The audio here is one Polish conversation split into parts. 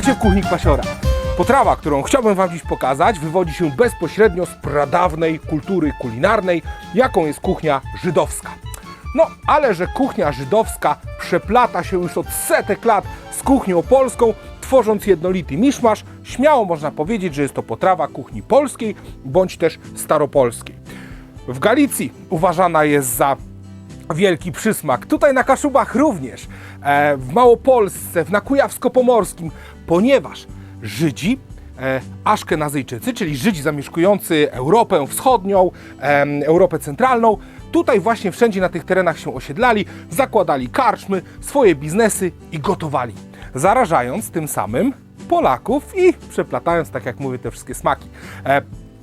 Witajcie w kuchni Kwasiora. Potrawa, którą chciałbym Wam dziś pokazać, wywodzi się bezpośrednio z pradawnej kultury kulinarnej, jaką jest kuchnia żydowska. No, ale że kuchnia żydowska przeplata się już od setek lat z kuchnią polską, tworząc jednolity miszmasz, śmiało można powiedzieć, że jest to potrawa kuchni polskiej bądź też staropolskiej. W Galicji uważana jest za wielki przysmak. Tutaj na Kaszubach również, e, w Małopolsce, w Nakujawsko-Pomorskim, ponieważ Żydzi, e, Aszkenazyjczycy, czyli Żydzi zamieszkujący Europę Wschodnią, em, Europę Centralną, tutaj właśnie wszędzie na tych terenach się osiedlali, zakładali karczmy, swoje biznesy i gotowali, zarażając tym samym Polaków i przeplatając, tak jak mówię, te wszystkie smaki. E,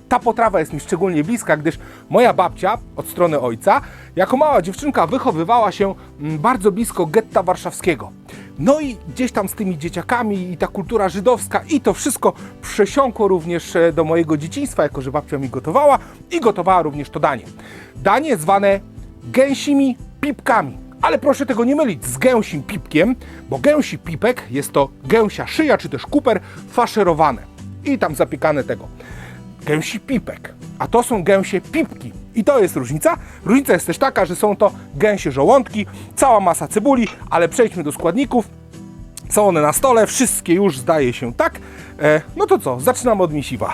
ta potrawa jest mi szczególnie bliska, gdyż moja babcia od strony ojca, jako mała dziewczynka, wychowywała się mm, bardzo blisko getta warszawskiego. No i gdzieś tam z tymi dzieciakami i ta kultura żydowska i to wszystko przesiąkło również e, do mojego dzieciństwa, jako że babcia mi gotowała i gotowała również to danie. Danie zwane gęsimi pipkami. Ale proszę tego nie mylić z gęsim pipkiem, bo gęsi pipek jest to gęsia szyja czy też kuper faszerowane i tam zapiekane tego gęsi pipek, a to są gęsie pipki. I to jest różnica. Różnica jest też taka, że są to gęsie żołądki, cała masa cebuli, ale przejdźmy do składników. Są one na stole, wszystkie już zdaje się tak. E, no to co, zaczynamy od miesiwa.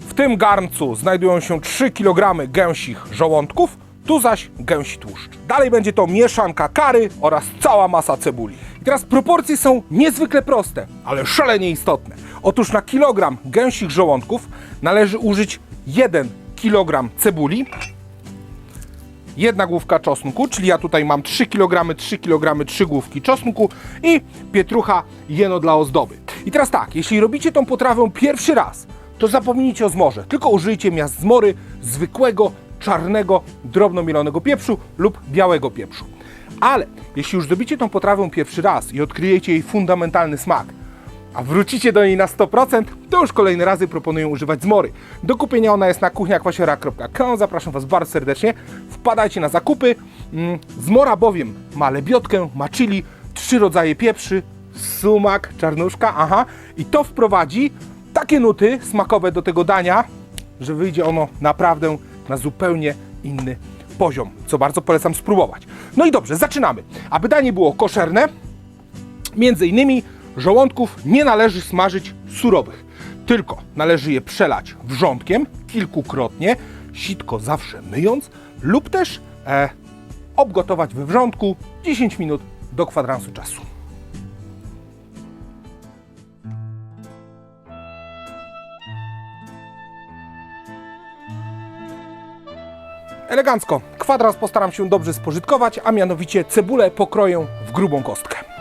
W tym garncu znajdują się 3 kg gęsich żołądków, tu zaś gęsi tłuszcz. Dalej będzie to mieszanka kary oraz cała masa cebuli. I teraz proporcje są niezwykle proste, ale szalenie istotne. Otóż na kilogram gęsich żołądków należy użyć 1 kg cebuli, jedna główka czosnku, czyli ja tutaj mam 3 kg, 3 kg, 3 główki czosnku i pietrucha jeno dla ozdoby. I teraz tak, jeśli robicie tą potrawę pierwszy raz, to zapomnijcie o zmorze, tylko użyjcie miast zmory zwykłego, czarnego, drobno mielonego pieprzu lub białego pieprzu. Ale jeśli już zrobicie tą potrawę pierwszy raz i odkryjecie jej fundamentalny smak, a wrócicie do niej na 100%, to już kolejne razy proponuję używać zmory. Do kupienia ona jest na kuchniakwasiora.com. Zapraszam Was bardzo serdecznie. Wpadajcie na zakupy. Mm, Zmora bowiem ma lebiotkę, ma chili, trzy rodzaje pieprzy, sumak, czarnuszka, aha. I to wprowadzi takie nuty smakowe do tego dania, że wyjdzie ono naprawdę na zupełnie inny poziom, co bardzo polecam spróbować. No i dobrze, zaczynamy. Aby danie było koszerne, Między innymi żołądków nie należy smażyć surowych, tylko należy je przelać wrzątkiem kilkukrotnie, sitko zawsze myjąc, lub też e, obgotować we wrzątku 10 minut do kwadransu czasu. Elegancko. Kwadrans postaram się dobrze spożytkować, a mianowicie cebulę pokroję w grubą kostkę.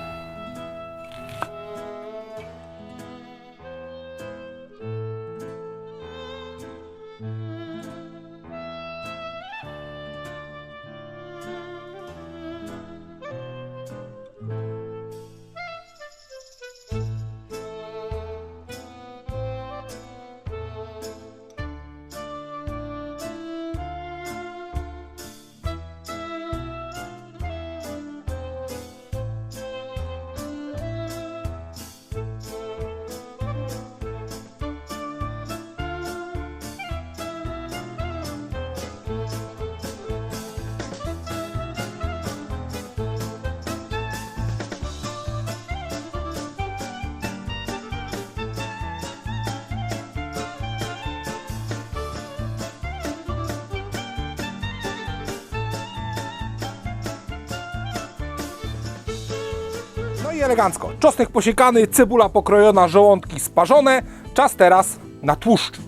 I elegancko. Czosnek posiekany, cebula pokrojona, żołądki sparzone. Czas teraz na tłuszcz.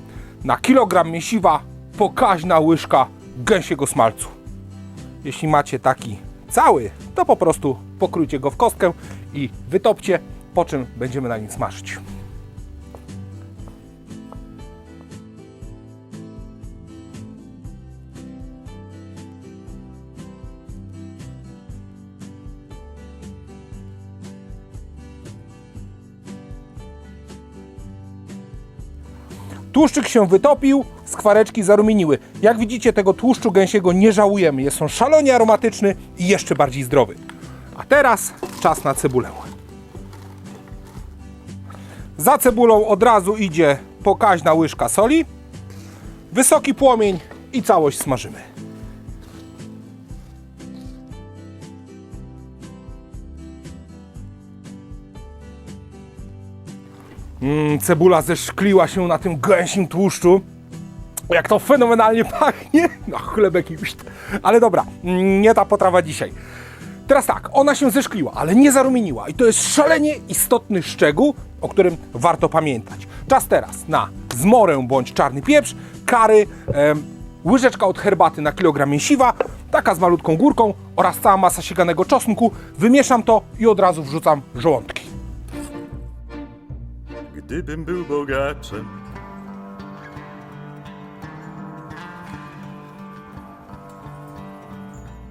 Na kilogram miesiwa pokaźna łyżka gęsiego smalcu. Jeśli macie taki cały, to po prostu pokrójcie go w kostkę i wytopcie, po czym będziemy na nim smażyć. Tłuszczyk się wytopił, skwareczki zarumieniły. Jak widzicie, tego tłuszczu gęsiego nie żałujemy. Jest on szalonie aromatyczny i jeszcze bardziej zdrowy. A teraz czas na cebulę. Za cebulą od razu idzie pokaźna łyżka soli, wysoki płomień i całość smażymy. Cebula zeszkliła się na tym gęsim tłuszczu. Jak to fenomenalnie pachnie. No, chlebek pszt. Ale dobra, mm, nie ta potrawa dzisiaj. Teraz tak, ona się zeszkliła, ale nie zarumieniła. I to jest szalenie istotny szczegół, o którym warto pamiętać. Czas teraz na zmorę bądź czarny pieprz, kary, em, łyżeczka od herbaty na kilogram mięsiwa, taka z malutką górką oraz cała masa siekanego czosnku. Wymieszam to i od razu wrzucam żołądki. Gdybym był bogaczem,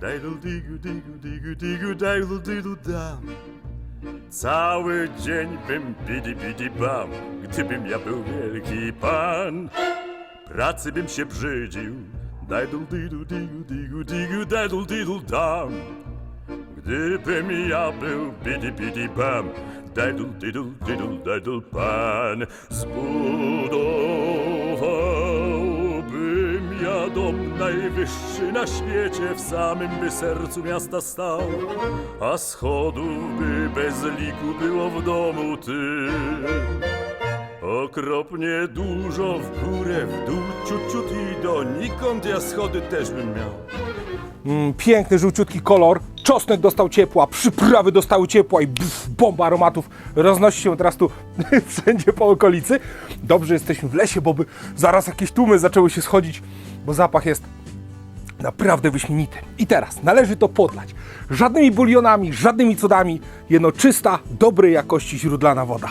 Dajdul digu digu digu digu dajdul didu dam. Cały dzień bym bidi bidi bam. Gdybym ja był wielki pan Pracy bym się brzydził. Dajdul didu digu digu digu dajdul didu dam. Gdybym ja był bidi bidi bam Dajdul didul didul dajdul pan Zbudowałbym ja dom najwyższy na świecie W samym by sercu miasta stał A schodów by bez liku było w domu tym Okropnie dużo w górę, w dół, ciut, ciut i donikąd ja schody też bym miał Mm, piękny, żółciutki kolor. Czosnek dostał ciepła, przyprawy dostały ciepła i buf, bomba aromatów roznosi się teraz tu wszędzie po okolicy. Dobrze jesteśmy w lesie, bo by zaraz jakieś tłumy zaczęły się schodzić, bo zapach jest naprawdę wyśmienity. I teraz należy to podlać. Żadnymi bulionami, żadnymi cudami. Jeno czysta, dobrej jakości źródlana woda.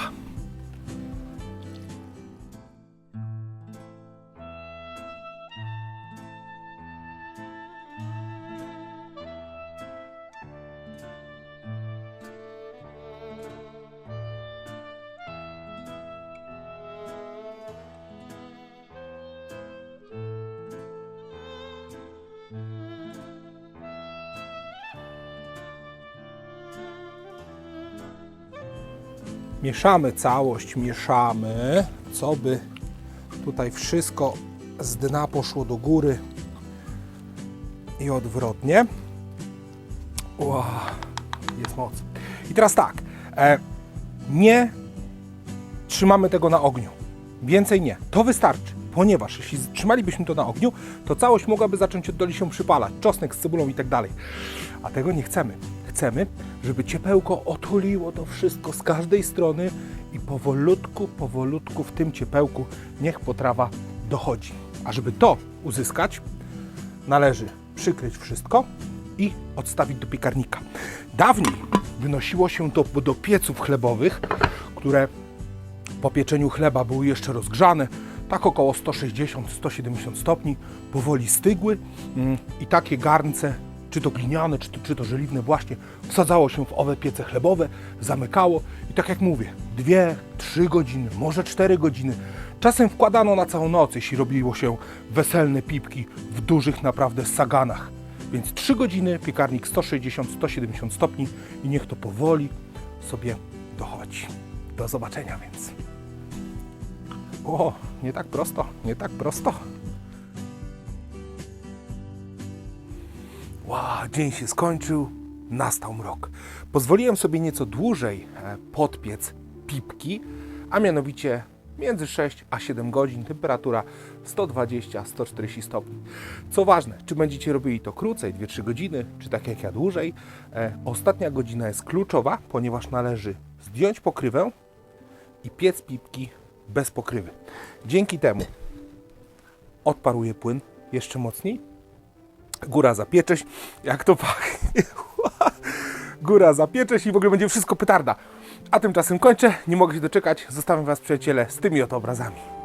Mieszamy całość, mieszamy, co by tutaj wszystko z dna poszło do góry i odwrotnie. Ła, jest moc. I teraz tak, e, nie trzymamy tego na ogniu. Więcej nie. To wystarczy, ponieważ jeśli trzymalibyśmy to na ogniu, to całość mogłaby zacząć oddoli się przypalać. Czosnek z cebulą i tak dalej. A tego nie chcemy. Chcemy, żeby ciepełko otuliło to wszystko z każdej strony i powolutku, powolutku w tym ciepełku niech potrawa dochodzi. A żeby to uzyskać, należy przykryć wszystko i odstawić do piekarnika. Dawniej wynosiło się to do pieców chlebowych, które po pieczeniu chleba były jeszcze rozgrzane, tak około 160-170 stopni, powoli stygły mm, i takie garnce, czy to gliniane, czy to, czy to żeliwne właśnie, wsadzało się w owe piece chlebowe, zamykało i tak jak mówię, dwie, trzy godziny, może cztery godziny. Czasem wkładano na całą noc, jeśli robiło się weselne pipki w dużych naprawdę saganach. Więc 3 godziny, piekarnik 160-170 stopni i niech to powoli sobie dochodzi. Do zobaczenia więc. O, nie tak prosto, nie tak prosto. Dzień się skończył, nastał mrok. Pozwoliłem sobie nieco dłużej e, podpiec pipki, a mianowicie między 6 a 7 godzin, temperatura 120-140 stopni. Co ważne, czy będziecie robili to krócej, 2-3 godziny, czy tak jak ja dłużej, e, ostatnia godzina jest kluczowa, ponieważ należy zdjąć pokrywę i piec pipki bez pokrywy. Dzięki temu odparuje płyn jeszcze mocniej, góra zapieczeć, jak to pachnie. góra zapieczeć i w ogóle będzie wszystko petarda. A tymczasem kończę, nie mogę się doczekać, zostawiam Was przyjaciele z tymi oto obrazami.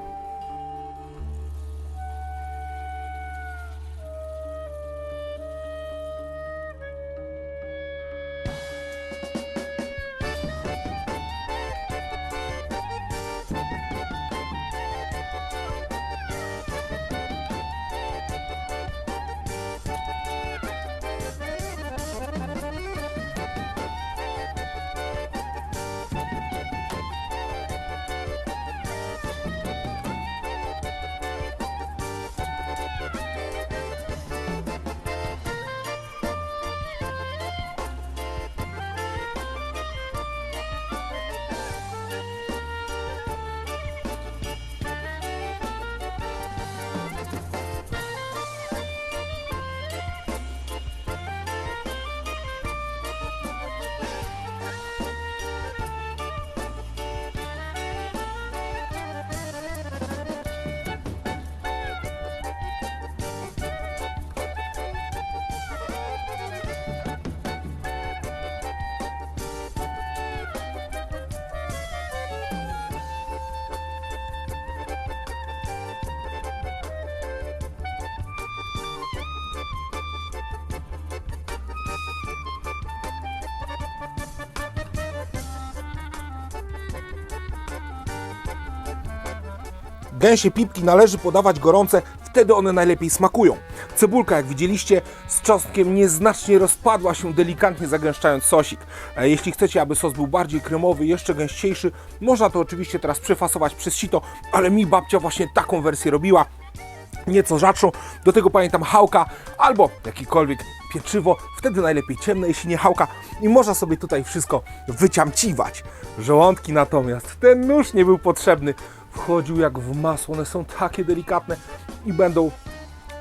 Gęsie pipki należy podawać gorące, wtedy one najlepiej smakują. Cebulka, jak widzieliście, z czosnkiem nieznacznie rozpadła się, delikatnie zagęszczając sosik. E, Jeśli chcecie, aby sos był bardziej kremowy, jeszcze gęściejszy, można to oczywiście teraz przefasować przez sito, ale mi babcia właśnie taką wersję robiła nieco rzadszą. Do tego pamiętam hałka albo jakikolwiek pieczywo, wtedy najlepiej ciemne, jeśli nie hałka i można sobie tutaj wszystko wyciamciwać. Żołądki natomiast, ten nóż nie był potrzebny. Wchodził jak w masło, one są takie delikatne i będą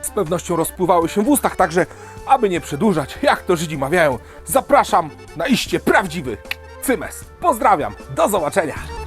z pewnością rozpływały się w ustach, także aby nie przedłużać, jak to Żydzi mawiają, zapraszam na iście prawdziwy cymes. Pozdrawiam, do zobaczenia!